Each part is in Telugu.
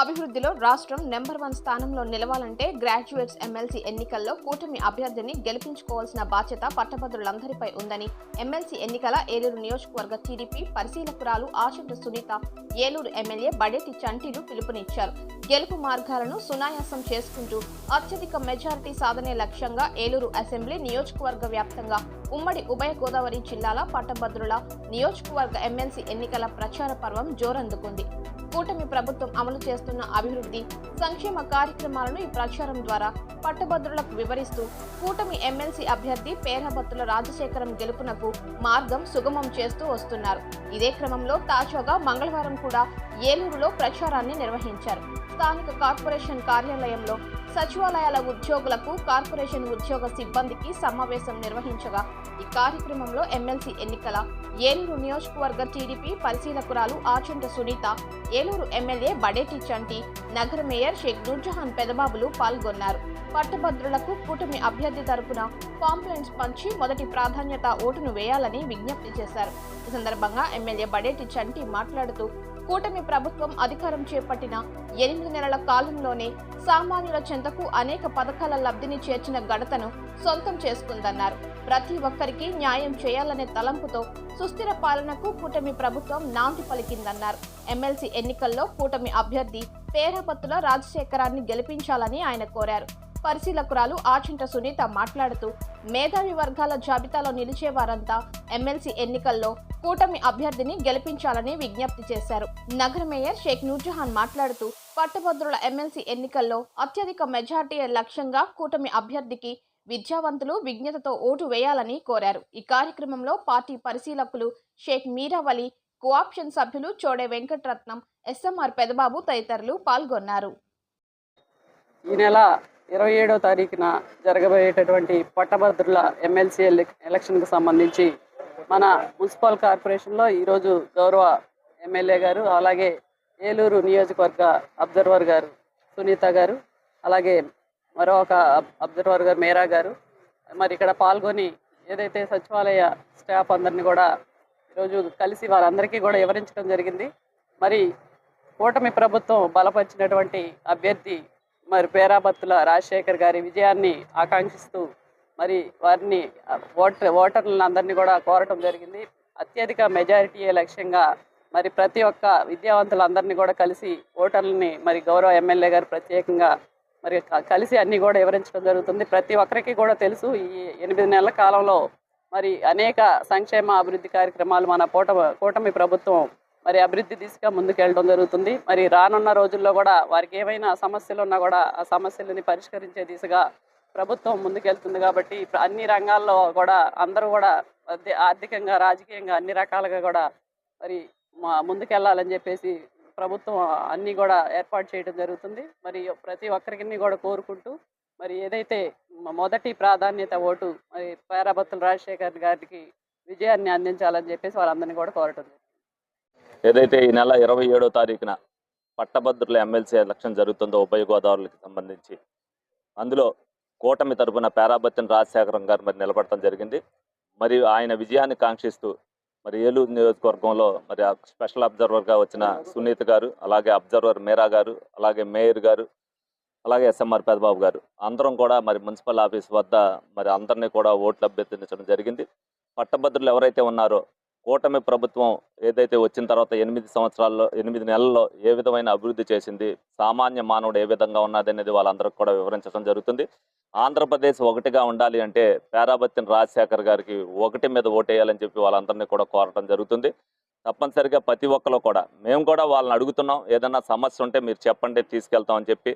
అభివృద్ధిలో రాష్ట్రం నెంబర్ వన్ స్థానంలో నిలవాలంటే గ్రాడ్యుయేట్స్ ఎమ్మెల్సీ ఎన్నికల్లో కూటమి అభ్యర్థిని గెలిపించుకోవాల్సిన బాధ్యత పట్టభద్రులందరిపై ఉందని ఎమ్మెల్సీ ఎన్నికల ఏలూరు నియోజకవర్గ టీడీపీ పరిశీలకురాలు ఆశంట సునీత ఏలూరు ఎమ్మెల్యే బడేటి చంటీలు పిలుపునిచ్చారు. గెలుపు మార్గాలను సునాయాసం చేసుకుంటూ అత్యధిక మెజారిటీ సాధనే లక్ష్యంగా ఏలూరు అసెంబ్లీ నియోజకవర్గ వ్యాప్తంగా ఉమ్మడి ఉభయ గోదావరి జిల్లాల పట్టభద్రుల నియోజకవర్గ ఎమ్మెల్సీ ఎన్నికల ప్రచార పర్వం జోరందుకుంది. కూటమి ప్రభుత్వం అమలు చేస్తున్న అభివృద్ధి సంక్షేమ కార్యక్రమాలను ఈ ప్రచారం ద్వారా పట్టభద్రులకు వివరిస్తూ కూటమి ఎమ్మెల్సీ అభ్యర్థి పేరభత్తుల రాజశేఖరం గెలుపునకు మార్గం సుగమం చేస్తూ వస్తున్నారు. ఇదే క్రమంలో తాజాగా మంగళవారం కూడా ఏలూరులో ప్రచారాన్ని నిర్వహించారు. స్థానిక కార్పొరేషన్ కార్యాలయంలో సచివాలయాల ఉద్యోగులకు కార్పొరేషన్ ఉద్యోగ సిబ్బందికి సమావేశం నిర్వహించగా ఈ కార్యక్రమంలో ఎమ్మెల్సీ ఎన్నికల ఏలూరు నియోజకవర్గ టీడీపీ పరిశీలకురాలు ఆచంట సునీత ఏలూరు ఎమ్మెల్యే బడేటి చంటి నగర మేయర్ షేక్ నూర్జహాన్ పెదబాబులు పాల్గొన్నారు. పట్టభద్రులకు కూటమి అభ్యర్థి తరపున కాంప్లైంట్స్ పంచి మొదటి ప్రాధాన్యత ఓటును వేయాలని విజ్ఞప్తి చేశారు. ఈ సందర్భంగా ఎమ్మెల్యే బడేటి చంటి మాట్లాడుతూ కూటమి ప్రభుత్వం అధికారం చేపట్టిన ఎనిమిది నెలల కాలంలోనే సామాన్యుల చెంతకు అనేక పథకాల లబ్ధిని చేర్చిన ఘనతను సొంతం చేసుకుందన్నారు. ప్రతి ఒక్కరికి న్యాయం చేయాలనే తలంపుతో సుస్థిర పాలనకు కూటమి ప్రభుత్వం నాంది పలికిందన్నారు. ఎమ్మెల్సీ ఎన్నికల్లో కూటమి అభ్యర్థి పేరాపత్తుల రాజశేఖరాన్ని గెలిపించాలని ఆయన కోరారు. పరిశీలకురాలు ఆచింట సునీత మాట్లాడుతూ మేధావి వర్గాల జాబితాలో నిలిచే వారంతా ఎమ్మెల్సీ ఎన్నికల్లో కూటమి అభ్యర్థిని గెలిపించాలని విజ్ఞప్తి చేశారు. నగర మేయర్ షేక్ నూర్జహాన్ మాట్లాడుతూ పట్టభద్రుల ఎమ్మెల్సీ ఎన్నికల్లో అత్యధిక మెజార్టీ లక్ష్యంగా కూటమి అభ్యర్థికి విద్యావంతులు విజ్ఞతతో ఓటు వేయాలని కోరారు. ఈ కార్యక్రమంలో పార్టీ పరిశీలకులు షేక్ మీరావలి కోఆప్షన్ సభ్యులు చోడే వెంకటరత్నం ఎస్ఎంఆర్ పెదబాబు తదితరులు పాల్గొన్నారు. ఈ నెల ఇరవై ఏడో తారీఖున జరగబోయేటటువంటి పట్టభద్రుల ఎమ్మెల్సీ ఎలక్షన్కు సంబంధించి మన మున్సిపల్ కార్పొరేషన్లో ఈరోజు గౌరవ ఎమ్మెల్యే గారు అలాగే ఏలూరు నియోజకవర్గ అబ్జర్వర్ గారు సునీత గారు అలాగే మరో ఒక అబ్జర్వర్ గారు మేరా గారు. మరి ఇక్కడ పాల్గొని ఏదైతే సచివాలయ స్టాఫ్ అందరినీ కూడా ఈరోజు కలిసి వారందరికీ కూడా వివరించడం జరిగింది. మరి కూటమి ప్రభుత్వం బలపరిచినటువంటి అభ్యర్థి మరి పేరాబత్తుల రాజశేఖర్ గారి విజయాన్ని ఆకాంక్షిస్తూ మరి వారిని ఓటర్ ఓటర్లను అందరినీ కూడా కోరటం జరిగింది. అత్యధిక మెజారిటీయే లక్ష్యంగా మరి ప్రతి ఒక్క విద్యావంతులందరినీ కూడా కలిసి ఓటర్లని మరి గౌరవ ఎమ్మెల్యే గారు ప్రత్యేకంగా మరి కలిసి అన్నీ కూడా వివరించడం జరుగుతుంది. ప్రతి ఒక్కరికి కూడా తెలుసు ఈ ఎనిమిది నెలల కాలంలో మరి అనేక సంక్షేమ అభివృద్ధి కార్యక్రమాలు మన కూట కూటమి ప్రభుత్వం మరి అభివృద్ధి దిశగా ముందుకెళ్ళడం జరుగుతుంది మరి రానున్న రోజుల్లో కూడా వారికి ఏమైనా సమస్యలు ఉన్నా కూడా ఆ సమస్యలని పరిష్కరించే దిశగా ప్రభుత్వం ముందుకెళ్తుంది కాబట్టి అన్ని రంగాల్లో కూడా అందరూ కూడా ఆర్థికంగా రాజకీయంగా అన్ని రకాలుగా కూడా మరి మా- ముందుకెళ్ళాలని చెప్పేసి ప్రభుత్వం అన్ని కూడా ఏర్పాటు చేయడం జరుగుతుంది మరి ప్రతి ఒక్కరికి కూడా కోరుకుంటూ మరి ఏదైతే మొదటి ప్రాధాన్యత ఓటు మరి పేరాబత్తుల రాజశేఖర్ గారికి విజయాన్ని అందించాలని చెప్పేసి వాళ్ళందరినీ కూడా కోరటం జరిగింది. ఏదైతే ఈ నెల ఇరవై ఏడో తారీఖున పట్టభద్రుల ఎమ్మెల్సీ ఎలక్షన్ జరుగుతుందో ఉభయ గోదావరికి సంబంధించి అందులో కూటమి తరపున పేరాబత్తిన రాజశేఖరం గారు మరి నిలబడటం జరిగింది. మరి ఆయన విజయాన్ని కాంక్షిస్తూ మరి ఏలూరు నియోజకవర్గంలో మరి ఆ స్పెషల్ అబ్జర్వర్గా వచ్చిన సునీత్ గారు అలాగే అబ్జర్వర్ మీరా గారు అలాగే మేయర్ గారు అలాగే ఎస్ఎంఆర్ పెదబాబు గారు అందరం కూడా మరి మున్సిపల్ ఆఫీస్ వద్ద మరి అందరినీ కూడా ఓట్లు అభ్యర్థించడం జరిగింది. పట్టభద్రులు ఎవరైతే ఉన్నారో కూటమి ప్రభుత్వం ఏదైతే వచ్చిన తర్వాత ఎనిమిది సంవత్సరాల్లో ఎనిమిది నెలల్లో ఏ విధమైన అభివృద్ధి చేసింది సామాన్య మానవుడు ఏ విధంగా ఉన్నది అనేది వాళ్ళందరికీ కూడా వివరించడం జరుగుతుంది. ఆంధ్రప్రదేశ్ ఒకటిగా ఉండాలి అంటే పేరాబత్తిన రాజశేఖర్ గారికి ఒకటి మీద ఓటేయాలని చెప్పి వాళ్ళందరినీ కూడా కోరటం జరుగుతుంది. తప్పనిసరిగా ప్రతి ఒక్కరు కూడా మేము కూడా వాళ్ళని అడుగుతున్నాం ఏదైనా సమస్య ఉంటే మీరు చెప్పండి తీసుకెళ్తామని చెప్పి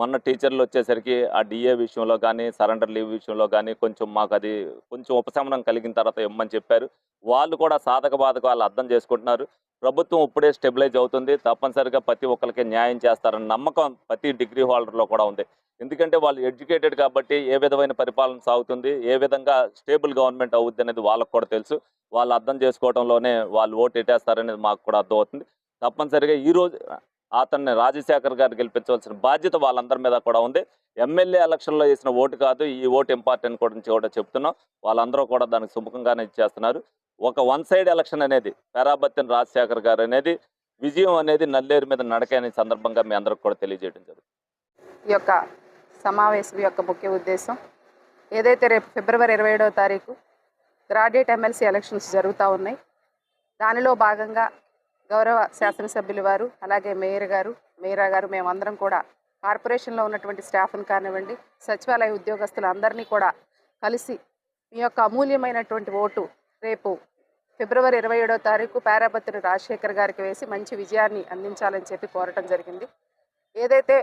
మొన్న టీచర్లు వచ్చేసరికి ఆ డిఏ విషయంలో కానీ సరెండర్ లీవ్ విషయంలో కానీ కొంచెం మాకు అది కొంచెం ఉపశమనం కలిగిన తర్వాత ఇమ్మని చెప్పారు. వాళ్ళు కూడా సాధక బాధక వాళ్ళు అర్థం చేసుకుంటున్నారు. ప్రభుత్వం ఇప్పుడే స్టెబిలైజ్ అవుతుంది. తప్పనిసరిగా ప్రతి ఒక్కరికి న్యాయం చేస్తారన్న నమ్మకం ప్రతి డిగ్రీ హోల్డర్లో కూడా ఉంది. ఎందుకంటే వాళ్ళు ఎడ్యుకేటెడ్ కాబట్టి ఏ విధమైన పరిపాలన సాగుతుంది ఏ విధంగా స్టేబుల్ గవర్నమెంట్ అవుద్ది అనేది వాళ్ళకు కూడా తెలుసు. వాళ్ళు అర్థం చేసుకోవడంలోనే వాళ్ళు ఓటు ఎట్టేస్తారనేది మాకు కూడా అర్థమవుతుంది. తప్పనిసరిగా ఈరోజు అతన్ని రాజశేఖర్ గారు గెలిపించవలసిన బాధ్యత వాళ్ళందరి మీద కూడా ఉంది. ఎమ్మెల్యే ఎలక్షన్లో వేసిన ఓటు కాదు ఈ ఓటు ఇంపార్టెంట్ గురించి కూడా చెప్తున్నాం. వాళ్ళందరూ కూడా దానికి సుముఖంగానే ఇచ్చేస్తున్నారు ఒక వన్ సైడ్ ఎలక్షన్ అనేది పేరాబత్తిన రాజశేఖర్ గారు అనేది విజయం అనేది నల్లేరు మీద నడకనే సందర్భంగా మీ అందరికి కూడా తెలియజేయడం జరుగుతుంది. ఈ యొక్క సమావేశం యొక్క ముఖ్య ఉద్దేశం ఏదైతే రేపు ఫిబ్రవరి ఇరవై ఏడవ తారీఖు గ్రాడ్యుయేట్ ఎమ్మెల్సీ ఎలక్షన్స్ జరుగుతూ ఉన్నాయి దానిలో భాగంగా గౌరవ శాసనసభ్యులు వారు అలాగే మేయర్ గారు మేయరా గారు మేమందరం కూడా కార్పొరేషన్లో ఉన్నటువంటి స్టాఫ్ని కానివ్వండి సచివాలయ ఉద్యోగస్తులు అందరినీ కూడా కలిసి మీ యొక్క అమూల్యమైనటువంటి ఓటు రేపు ఫిబ్రవరి ఇరవై ఏడో తారీఖు పారాపత్రి రాజశేఖర్ గారికి వేసి మంచి విజయాన్ని అందించాలని చెప్పి కోరటం జరిగింది. ఏదైతే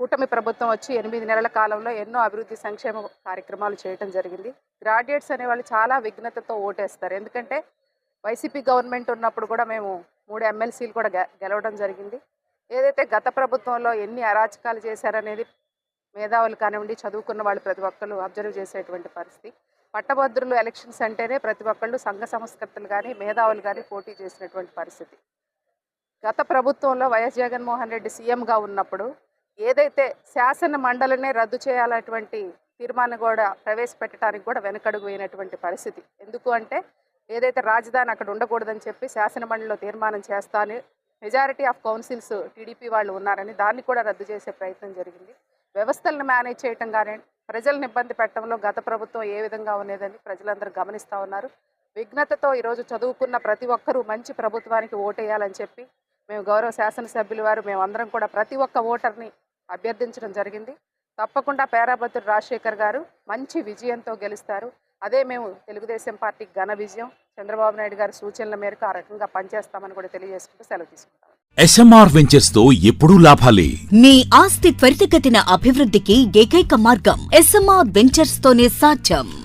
కూటమి ప్రభుత్వం వచ్చి ఎనిమిది నెలల కాలంలో ఎన్నో అభివృద్ధి సంక్షేమ కార్యక్రమాలు చేయటం జరిగింది. గ్రాడ్యుయేట్స్ అనేవాళ్ళు చాలా విఘ్నతతో ఓటేస్తారు. ఎందుకంటే వైసీపీ గవర్నమెంట్ ఉన్నప్పుడు కూడా మేము మూడు ఎమ్మెల్సీలు కూడా గెలవడం జరిగింది. ఏదైతే గత ప్రభుత్వంలో ఎన్ని అరాచకాలు చేశారనేది మేధావులు కానివ్వండి చదువుకున్న వాళ్ళు ప్రతి ఒక్కళ్ళు అబ్జర్వ్ చేసేటువంటి పరిస్థితి. పట్టభద్రులు ఎలక్షన్స్ అంటేనే ప్రతి ఒక్కళ్ళు సంఘ సంస్కర్తలు కానీ మేధావులు కానీ పోటీ చేసినటువంటి పరిస్థితి. గత ప్రభుత్వంలో వైఎస్ జగన్మోహన్ రెడ్డి సీఎంగా ఉన్నప్పుడు ఏదైతే శాసన మండలినే రద్దు చేయాలటువంటి తీర్మానం కూడా ప్రవేశపెట్టడానికి కూడా వెనకడుగు పోయినటువంటి పరిస్థితి. ఎందుకు అంటే ఏదైతే రాజధాని అక్కడ ఉండకూడదని చెప్పి శాసనమండలిలో తీర్మానం చేస్తాను మెజారిటీ ఆఫ్ కౌన్సిల్స్ టీడీపీ వాళ్ళు ఉన్నారని దాన్ని కూడా రద్దు చేసే ప్రయత్నం జరిగింది. వ్యవస్థలను మేనేజ్ చేయటం కానీ ప్రజలను ఇబ్బంది పెట్టడంలో గత ప్రభుత్వం ఏ విధంగా ఉండేదని ప్రజలందరూ గమనిస్తూ ఉన్నారు. విఘ్నతతో ఈరోజు చదువుకున్న ప్రతి ఒక్కరూ మంచి ప్రభుత్వానికి ఓటేయాలని చెప్పి మేము గౌరవ శాసనసభ్యులు వారు మేమందరం కూడా ప్రతి ఒక్క ఓటర్ని అభ్యర్థించడం జరిగింది. తప్పకుండా పేరాభద్రుడు రాజశేఖర్ గారు మంచి విజయంతో గెలుస్తారు. అదే మేము తెలుగుదేశం పార్టీ ఘన విజయం. చంద్రబాబు నాయుడు గారి సూచనల మేరకు ఆ రకంగా పనిచేస్తామని కూడా తెలియజేసుకుంటూ సెలవు తీసుకుంటాం. ఎస్ఎంఆర్ వెంచర్స్తో ఎప్పుడూ లాభాలే. మీ ఆస్తి త్వరితగతిన అభివృద్ధికి ఏకైక మార్గం ఎస్ఎంఆర్ వెంచర్స్ తోనే సాధ్యం.